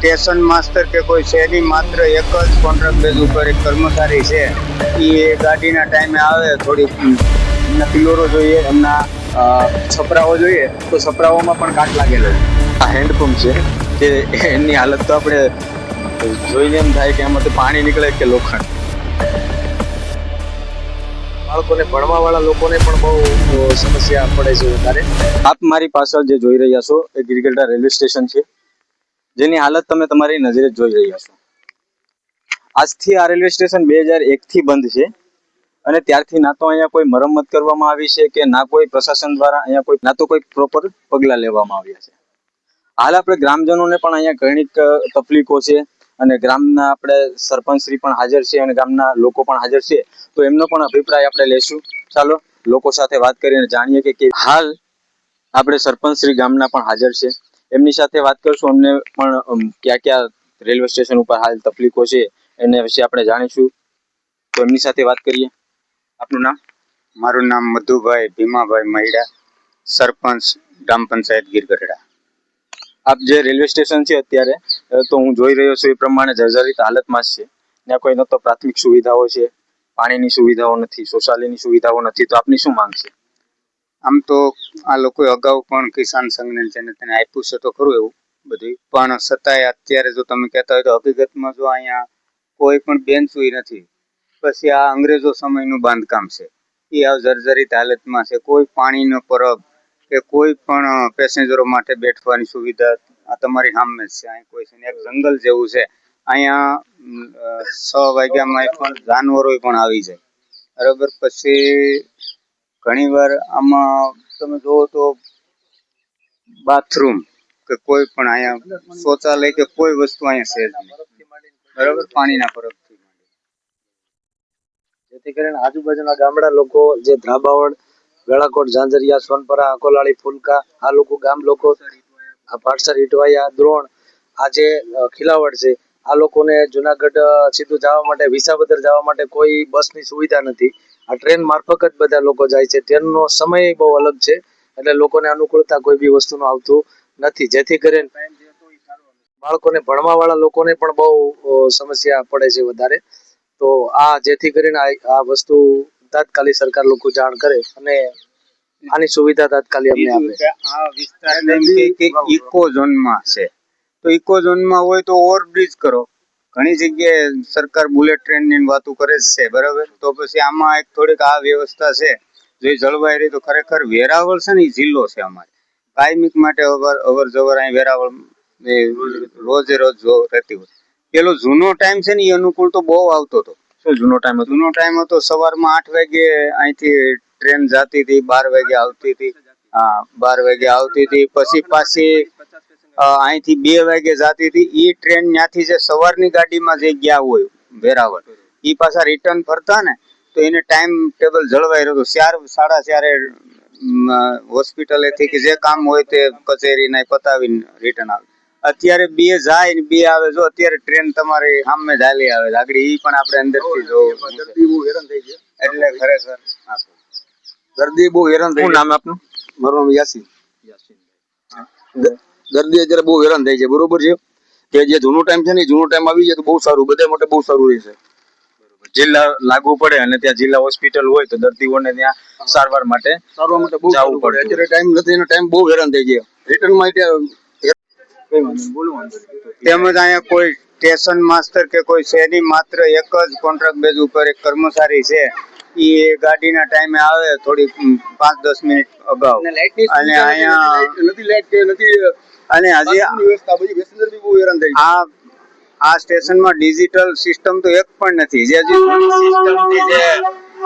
Station master કે કોઈ શેરી માત્ર એક જ કોન્ટ્રાક્ટ બેઝ ઉપર એક કર્મચારી છે. એ ગાડીના ટાઈમે આવે થોડી એમના પિલોરો જોઈએ એમના છપરાઓ જોઈએ તો છપરાઓમાં પણ કાટ લાગેલો છે. આ હેન્ડપંપ છે કે એની હાલત તો આપણે જોઈને એમ થાય કે એમાંથી પાણી નીકળે કે લોખંડ. બાળકોને ભણવા વાળા લોકોને પણ બહુ સમસ્યા પડે છે વધારે. આપ મારી પાછળ જે જોઈ રહ્યા છો એ ગિરગઢડા રેલવે સ્ટેશન છે. જેની હાલત તમે તમારી નજરે જોઈ રહ્યા છો. આજથી આ રેલવે સ્ટેશન બે હજાર એકથી બંધ છે અને ત્યારથી ના તો અહીંયા કોઈ મરમ્મત કરવામાં આવી છે કે ના કોઈ પ્રશાસન દ્વારા અહીંયા કોઈ ના તો કોઈ પ્રોપર પગલાં લેવામાં આવ્યા છે. હાલ આપણે ગ્રામજનોને પણ અહીંયા ઘણી તકલીફો છે અને ગ્રામના આપણે સરપંચશ્રી પણ હાજર છે અને ગામના લોકો પણ હાજર છે. તો એમનો પણ અભિપ્રાય આપણે લેશું. ચાલો, લોકો સાથે વાત કરીને જાણીએ કે હાલ આપણે સરપંચશ્રી ગામના પણ હાજર છે. એમની સાથે વાત કરશું. અમને પણ ક્યાં ક્યાં રેલવે સ્ટેશન ઉપર હાલ તકલીફો છે એના વિશે આપણે જાણીશું. તો એમની સાથે વાત કરીએ. આપનું નામ? મારું નામ મધુભાઈ ભીમાભાઈ મહિડા સરપંચ ગ્રામ પંચાયત ગીરગઢડા. આપ જે રેલવે સ્ટેશન છે અત્યારે તો હું જોઈ રહ્યો છું એ પ્રમાણે જર્જરિત હાલતમાં જ છે. ત્યાં કોઈ ન તો પ્રાથમિક સુવિધાઓ છે પાણીની સુવિધાઓ નથી શૌચાલયની સુવિધાઓ નથી. તો આપની શું માંગ છે? આમ તો આ લોકોએ અગાઉ પણ કિસાન સંઘને જેને તેને આપ્યું છે તો ખરું એવું. બધું પણ છતાંય અત્યારે જો તમે કહેતા હોય તો હકીકતમાં જો અહીંયા કોઈ પણ બેન્ચુય નથી પછી આ અંગ્રેજો સમયનું બાંધકામ છે. એ આ જર્જરિત હાલતમાં છે. કોઈ પાણીનો પરબ કે કોઈ પણ પેસેન્જરો માટે બેઠવાની સુવિધા આ તમારી સામે જ છે. અહીં કોઈ છે એક જંગલ જેવું છે. અહીંયા છ વાગ્યામાં પણ જાનવરો પણ આવી જાય. બરાબર? પછી ઘણીવાર આમાં તમે જુઓ તો બાથરૂમ કે કોઈ પણ અહીંયા શૌચાલય કે કોઈ વસ્તુ અહીંયા સેજ. બરાબર? પાણીના પરબથી જેથી કરીને આજુબાજુના ગામડા લોકો, જે ધ્રાબાવડ ગળાકોટ ઝાંઝરિયા, સોનપરા અકોલાળી ફુલકા, આ લોકો ગામ લોકો, આ પાટસર ઇટવાયા દ્રોણ, આ જે ખીલાવડ છે, આ લોકોને જુનાગઢ સીધું જવા માટે, વિસાવદર જવા માટે કોઈ બસની સુવિધા નથી. આ ટ્રેન મારફક જ બધા લોકો જાય છે. ટ્રેનનો સમય બહુ અલગ છે. એટલે લોકોને અનુકૂળતા કોઈ બી વસ્તુનું આવતું નથી. જેથી કરીને બાળકોને ભણવા વાળા લોકોને પણ બહુ સમસ્યા પડે છે વધારે. તો આ જેથી કરીને આ વસ્તુ તાત્કાલિક સરકાર લોકો જાણ કરે અને આની સુવિધા તાત્કાલિક અમને આપે. આ વિસ્તાર ઇકો ઝોનમાં છે. તો ઇકો ઝોનમાં હોય તો ઓવરબ્રિજ કરો. ઘણી જગ્યાએ સરકાર બુલેટ ટ્રેનની વાતો કરે જ છે બરાબર? તો પછી આમાં એક થોડીક આ વ્યવસ્થા છે જો એ જળવાઈ રહી તો ખરેખર વેરાવળ છે ને એ જિલ્લો છે અમારે. કાયમિક માટે અવર અવર જવર અહીં વેરાવળ રોજે રોજ જો રહેતી હોય. પેલો જૂનો ટાઈમ છે ને એ અનુકૂળ તો બહુ આવતો હતો. શું જૂનો ટાઈમ હતો? જૂનો ટાઈમ હતો સવારમાં આઠ વાગે અહીંથી ટ્રેન જતી હતી બાર વાગે આવતી હતી. હા બાર વાગે આવતી હતી પછી પાછી અહીંથી બે વાગે જતી હતી. એ ટ્રેન ત્યાંથી જે સવારની ગાડીમાં જે ગયા હોય વેરાવળ એ પાછા રિટર્ન ફરતા ને તો એને ટાઈમ ટેબલ જળવાઈ રહ્યો ચાર સાડા ચારે હોસ્પિટલેથી કે જે કામ હોય તે કચેરીના પતાવીને રિટર્ન આવે. અત્યારે બે જાય ને બે આવે જો અત્યારે ટ્રેન તમારી સામે હાલી આવે. આગળ ઈ પણ આપણે અંદરથી જોવું એટલે ખરેખર. દર્દી બહુ હેરાન થઈ નામ આપનું? મારું નામ યાસીન. દ- દર્દી અત્યારે બહુ હેરાન થાય છે બરોબર છે? કે જે જૂનો ટાઈમ છે ને જૂનો ટાઈમ આવી જાય તો બહુ સારું બધા માટે બહુ સારું રહેશે. જિલ્લા લાગુ પડે અને ત્યાં જિલ્લા હોસ્પિટલ હોય તો દર્દીઓને ત્યાં સારવાર માટે સારવાર માટે બહુ જવું પડે. અત્યારે ટાઈમ નથી એનો ટાઈમ બહુ હેરાન થઈ ગયા રિટર્નમાં તેમજ અહીંયા કોઈ સ્ટેશન માસ્ટર કે કોઈ શેરી માત્ર એક જ કોન્ટ્રાક્ટ બેઝ ઉપર એક કર્મચારી છે. એ ગાડીના ટાઈમે આવે થોડી પાંચ દસ મિનિટ અગાઉ. અને અહીંયા નથી લાઈટ કે નથી અને હજી વ્યવસ્થા બધી પેસેન્જર બી બહુ હેરાન થાય આ આ સ્ટેશનમાં ડિજિટલ સિસ્ટમ તો એક પણ નથી. જે હજી સિસ્ટમથી જે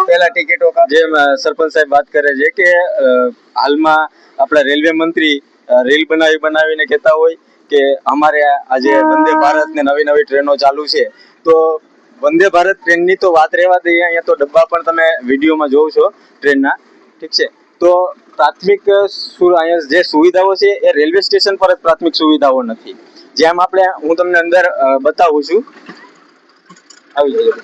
પેલા ટિકિટો જે જેમ સરપંચ સાહેબ વાત કરે છે કે હાલમાં આપણા રેલવે મંત્રી રેલ બનાવી બનાવીને કહેતા હોય કે અમારે આજે વંદે ભારત ને નવી નવી ટ્રેનો ચાલુ છે. તો વંદે ભારત ટ્રેનની તો વાત રહેવા દઈએ. અહીંયા તો ડબ્બા પણ તમે વિડીયોમાં જોવો છો ટ્રેનના. ઠીક છે. તો પ્રાથમિક અહીંયા જે સુવિધાઓ છે એ રેલવે સ્ટેશન પર જ પ્રાથમિક સુવિધાઓ નથી. જેમ આપણે, હું તમને અંદર બતાવું છું. આવી જજો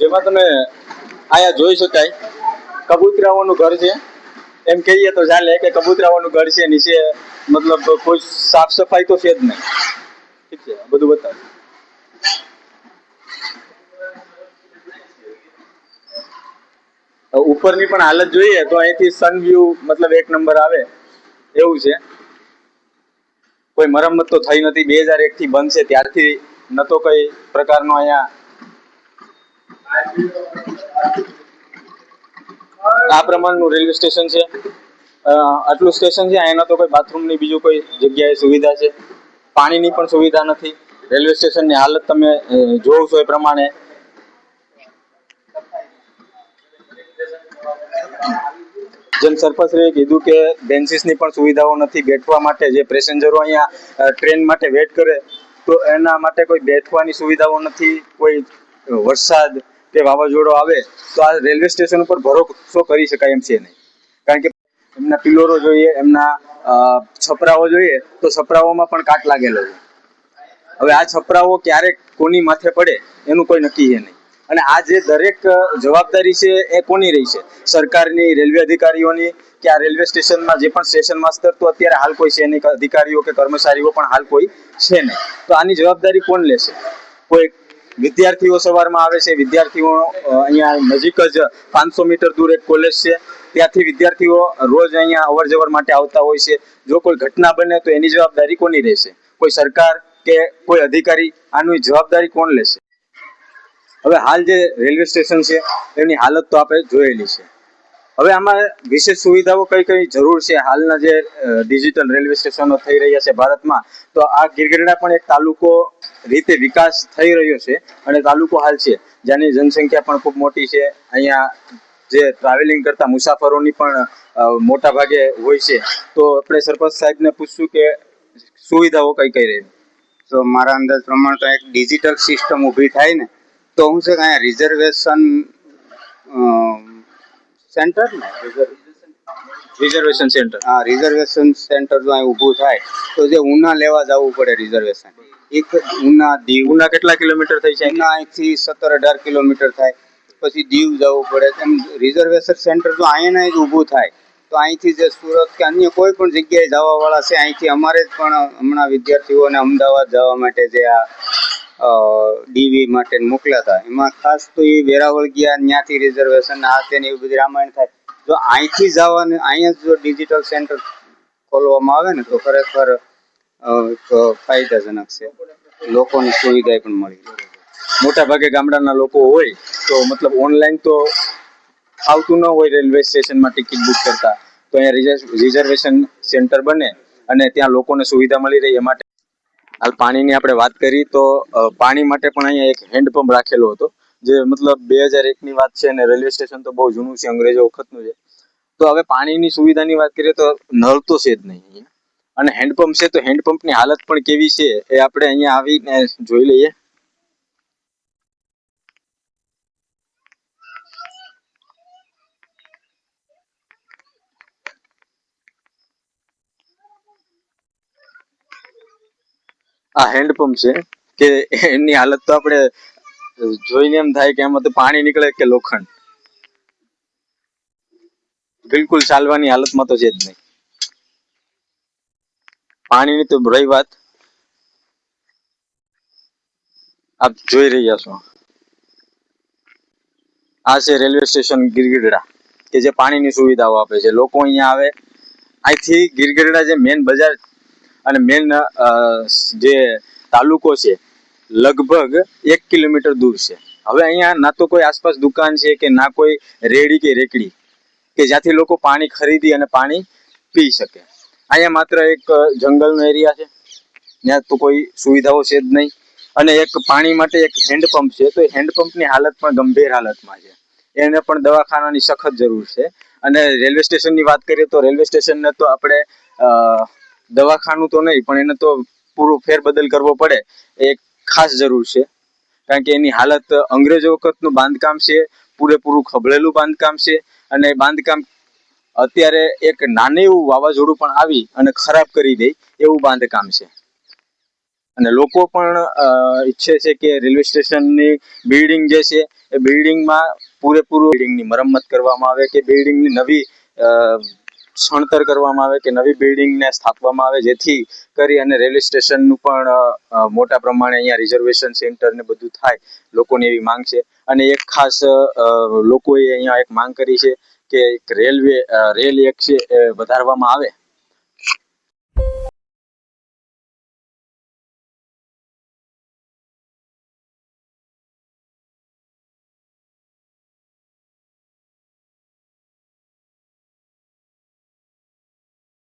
જેમાં તમે અહીંયા જોઈ શકાય. કબૂતરાઓનું ઘર છે. એમ કહીએ તો ચાલે કે કબૂતરાઓનું ઘર છે, નીચે મતલબ કોઈ સાફ સફાઈ તો છે જ નહીં. ઠીક છે બધું બતાવ. ઉપરની પણ હાલત જોઈએ તો અહીંથી સન વ્યૂ મતલબ એક નંબર આવે. એવું છે. કોઈ મરમ્મત તો થઈ નથી, બે હજાર એક થી બંધ છે ત્યારથી તો કઈ પ્રકારનો અહીંયા આ પ્રમાણનું રેલવે સ્ટેશન છે. આટલું સ્ટેશન છે એના તો કોઈ બાથરૂમની બીજું કોઈ જગ્યાએ સુવિધા છે. પાણીની પણ સુવિધા નથી. રેલવે સ્ટેશનની હાલત તમે જોવ છો એ પ્રમાણે. જેમ સરપંચશ્રીએ કીધું કે બેન્ચીસની પણ સુવિધાઓ નથી. બેઠવા માટે જે પેસેન્જરો અહીંયા ટ્રેન માટે વેટ કરે, તો એના માટે કોઈ બેઠવાની સુવિધાઓ નથી. કોઈ વરસાદ કે વાવાઝોડો આવે, તો આ રેલવે સ્ટેશન ઉપર ભરોસો કરી શકાય એમ છે નહીં. કારણ કે એમના પિલોરો જોઈએ, એમના છપરાઓ જોઈએ, તો છપરાઓમાં પણ કાટ લાગેલો છે. હવે આ છપરાઓ ક્યારે કોની માથે પડે, એનું કોઈ નક્કી છે નહીં. અને આ જે દરેક જવાબદારી છે એ કોની રહી છે? સરકારની, રેલવે અધિકારીઓની, કે આ રેલવે સ્ટેશનમાં જે પણ સ્ટેશન માસ્તર, તો અત્યારે હાલ કોઈ છે અધિકારીઓ કે કર્મચારીઓ પણ હાલ કોઈ છે નહીં. તો આની જવાબદારી કોણ લેશે? કોઈ વિદ્યાર્થીઓ સવારમાં આવે છે. વિદ્યાર્થીઓ અહીંયા નજીક જ પાંચસો મીટર દૂર એક કોલેજ છે. ત્યાંથી વિદ્યાર્થીઓ રોજ અહીંયા અવર જવર માટે આવતા હોય છે. જો કોઈ ઘટના બને તો એની જવાબદારી કોની રહેશે? કોઈ સરકાર કે કોઈ અધિકારી? આની જવાબદારી કોણ લેશે? હવે હાલ જે રેલવે સ્ટેશન છે, એની હાલત તો આપણે જોયેલી છે. હવે આમાં વિશેષ સુવિધાઓ કઈ કઈ જરૂર છે? હાલના જે ડિજિટલ રેલવે સ્ટેશનો થઈ રહ્યા છે ભારતમાં, તો આ ગીરગઢડા પણ એક તાલુકો રીતે વિકાસ થઈ રહ્યો છે અને તાલુકો હાલ છે. જેની જનસંખ્યા પણ ખૂબ મોટી છે. અહીંયા જે ટ્રાવેલિંગ કરતા મુસાફરોની પણ મોટા ભાગે હોય છે. તો આપણે સરપંચ સાહેબને પૂછશું કે સુવિધાઓ કઈ કઈ રહી. તો મારા અંદાજ પ્રમાણે તો એક ડિજિટલ સિસ્ટમ ઊભી થાય ને, તો હું છે કે અહીંયા રિઝર્વેશન સેન્ટર ને? રિઝર્વેશન સેન્ટર હા રિઝર્વેશન સેન્ટર જો અહીં ઊભું થાય તો જે ઉના લેવા જવું પડે રિઝર્વેશન એક ઉના દીવ. ઉના કેટલા કિલોમીટર થઈ છે ઉના અહીંથી સત્તર અઢાર કિલોમીટર થાય પછી દીવ જવું પડે. એમ રિઝર્વેશન સેન્ટર જો અહીંયાના જ ઊભું થાય તો અહીંથી જે સુરત કે અન્ય કોઈ પણ જગ્યાએ જવા વાળા છે અહીંથી અમારે જ પણ હમણાં વિદ્યાર્થીઓને અમદાવાદ જવા માટે જે આ ડીવી માટે મોકલ્યા હતા. એમાં ખાસ તો એ વેરાવળ ગયા, ત્યાંથી રિઝર્વેશન આ તેને એવી બધી રામાયણ થાય. જો અહીંથી જવાનું, અહીંયા જો ડિજિટલ સેન્ટર ખોલવામાં આવે ને, તો ખરેખર ફાયદાજનક છે. લોકોની સુવિધા પણ મળી મોટા ભાગે ગામડાના લોકો હોય, તો મતલબ ઓનલાઈન તો આવતું ન હોય રેલવે સ્ટેશનમાં ટિકિટ બુક કરતા. તો અહીંયા રિઝર્વેશન સેન્ટર બને અને ત્યાં લોકોને સુવિધા મળી રહે, એ માટે હાલ પાણીની આપણે વાત કરી તો પાણી માટે પણ અહીંયા એક હેન્ડપંપ રાખેલો હતો, જે મતલબ બે હજાર એકની વાત છે અને રેલવે સ્ટેશન તો બહુ જૂનું છે, અંગ્રેજો વખતનું છે. તો હવે પાણીની સુવિધાની વાત કરીએ તો નળ તો છે જ નહીં અહીંયા. અને હેન્ડપંપ છે તો હેન્ડપંપની હાલત પણ કેવી છે એ આપણે અહીંયા આવીને જોઈ લઈએ. આ હેન્ડપંપ છે, કે એની હાલત તો આપણે જોઈને એમ થાય કે એમાં તો પાણી નીકળે કે લોખંડ. બિલકુલ ચાલવાની હાલતમાં તો છે જ નહીં. પાણીની તો રહી વાત. આપ જોઈ રહ્યા છો. આ છે રેલવે સ્ટેશન ગીરગઢડા કે જે પાણીની સુવિધાઓ આપે છે. લોકો અહીંયા આવે. અહીંથી ગીરગઢડા જે મેન બજાર અને મેન જે તાલુકો છે, લગભગ એક કિલોમીટર દૂર છે. હવે અહીંયા ના તો કોઈ આસપાસ દુકાન છે કે ના કોઈ રેડી કે રેકડી, કે જ્યાંથી લોકો પાણી ખરીદી અને પાણી પી શકે. અહીંયા માત્ર એક જંગલનો એરિયા છે. ત્યાં તો કોઈ સુવિધાઓ છે જ નહીં. અને એક પાણી માટે એક હેન્ડપંપ છે, તો એ હેન્ડપંપની હાલત પણ ગંભીર હાલતમાં છે. એને પણ દવાખાનાની સખત જરૂર છે. અને રેલવે સ્ટેશનની વાત કરીએ તો રેલવે સ્ટેશનને તો આપણે દવાખાનું તો નહીં, પણ એને તો પૂરું ફેરબદલ કરવો પડે. એ ખાસ જરૂર છે. કારણ કે એની હાલત અંગ્રેજો વખતનું બાંધકામ છે, પૂરેપૂરું ખબળેલું બાંધકામ છે અને બાંધકામ અત્યારે એક નાનું એવું વાવાઝોડું પણ આવી અને ખરાબ કરી દે એવું બાંધકામ છે. અને લોકો પણ ઈચ્છે છે કે રેલવે સ્ટેશનની બિલ્ડિંગ જે છે, એ બિલ્ડિંગમાં પૂરેપૂરું બિલ્ડિંગની મરમ્મત કરવામાં આવે કે બિલ્ડિંગની નવી અ, સણતર કરવામાં આવે કે નવી બિલ્ડિંગને સ્થાપવામાં આવે જેથી કરી અને રેલવે સ્ટેશનનું પણ મોટા પ્રમાણે અહીંયા રિઝર્વેશન સેન્ટર ને બધું થાય લોકોની એવી માંગ છે. અને એક ખાસ લોકોએ અહીંયા એક માંગ કરી છે કે એક રેલવે રેલ એક છે એ વધારવામાં આવે.